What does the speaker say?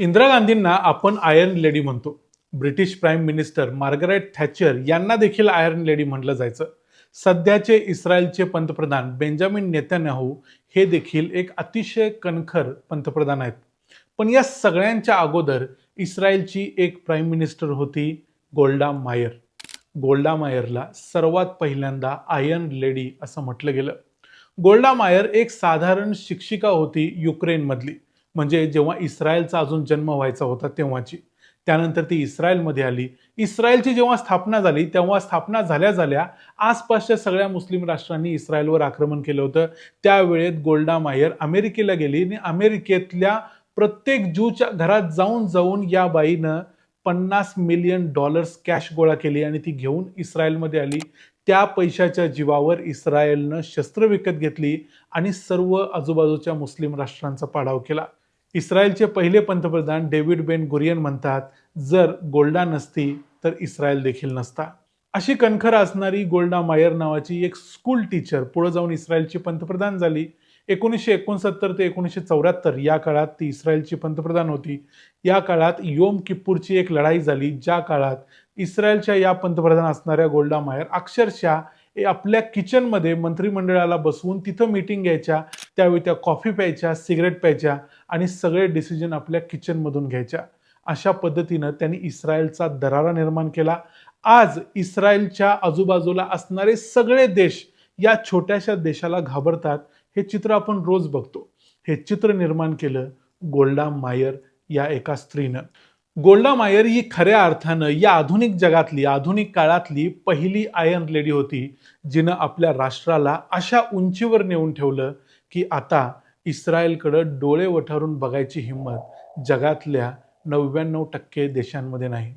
इंदिरा गांधींना आपण iron lady म्हणतो. British prime minister Margaret Thatcher यांना देखील आयर्न लेडी म्हटलं जायचं. सध्याचे इस्रायलचे पंतप्रधान बेंजामिन नेत्यान्याहू हे देखील एक अतिशय कणखर पंतप्रधान आहेत. पण या सगळ्यांच्या अगोदर इस्रायलची एक प्राईम मिनिस्टर होती गोल्डा मायर गोल्डा मायरला सर्वात पहिल्यांदा आयर्न लेडी असं म्हटलं गेलं. गोल्डा मायर एक साधारण शिक्षिका होती युक्रेनमधली म्हणजे जेव्हा इस्रायलचा अजून जन्म व्हायचा होता तेव्हाची. त्यानंतर ती इस्रायलमध्ये आली. इस्रायलची जेव्हा स्थापना झाली तेव्हा स्थापना झाल्या झाल्या आसपासच्या सगळ्या मुस्लिम राष्ट्रांनी इस्रायलवर आक्रमण केलं होतं. त्यावेळेत गोल्डा मायर अमेरिकेला गेली आणि अमेरिकेतल्या प्रत्येक ज्यूच्या घरात जाऊन जाऊन या बाईनं पन्नास मिलियन डॉलर्स कॅश गोळा केली आणि ती घेऊन इस्रायलमध्ये आली. त्या पैशाच्या जीवावर इस्रायलनं शस्त्र विकत घेतली आणि सर्व आजूबाजूच्या मुस्लिम राष्ट्रांचा पाडाव केला. इस्रायलचे पहिले पंतप्रधान डेव्हिड बेन गुरियन म्हणतात जर गोल्डा नसती तर इस्रायल देखील नसता. अशी कणखर असणारी गोल्डा मायर नावाची एक स्कूल टीचर पुढे जाऊन इस्रायलची पंतप्रधान झाली. एकोणीसशे एकोणसत्तर ते एकोणीसशे चौऱ्याहत्तर या काळात ती इस्रायलची पंतप्रधान होती. या काळात योम किप्पूरची एक लढाई झाली ज्या काळात इस्रायलच्या या पंतप्रधान असणाऱ्या गोल्डा मायर अक्षरशः आपल्या किचनमध्ये मंत्रिमंडळाला बसवून तिथं मीटिंग घ्यायच्या. त्यावेळी त्या कॉफी प्यायच्या सिगरेट प्यायच्या आणि सगळे डिसिजन आपल्या किचनमधून घ्यायच्या. अशा पद्धतीनं त्यांनी इस्रायलचा दरारा निर्माण केला. आज इस्रायलच्या आजूबाजूला असणारे सगळे देश या छोट्याशा देशाला घाबरतात. हे चित्र आपण रोज बघतो. हे चित्र निर्माण केलं गोल्डा मायर या एका स्त्रीनं. गोल्डा मायर ही खऱ्या अर्थानं या आधुनिक जगातली आधुनिक काळातली पहिली आयर्न लेडी होती जिनं आपल्या राष्ट्राला अशा उंचीवर नेऊन ठेवलं की आता इस्रायलकडं डोळे वठारून बघायची हिंमत जगातल्या नव्याण्णव टक्के देशांमध्ये नाही.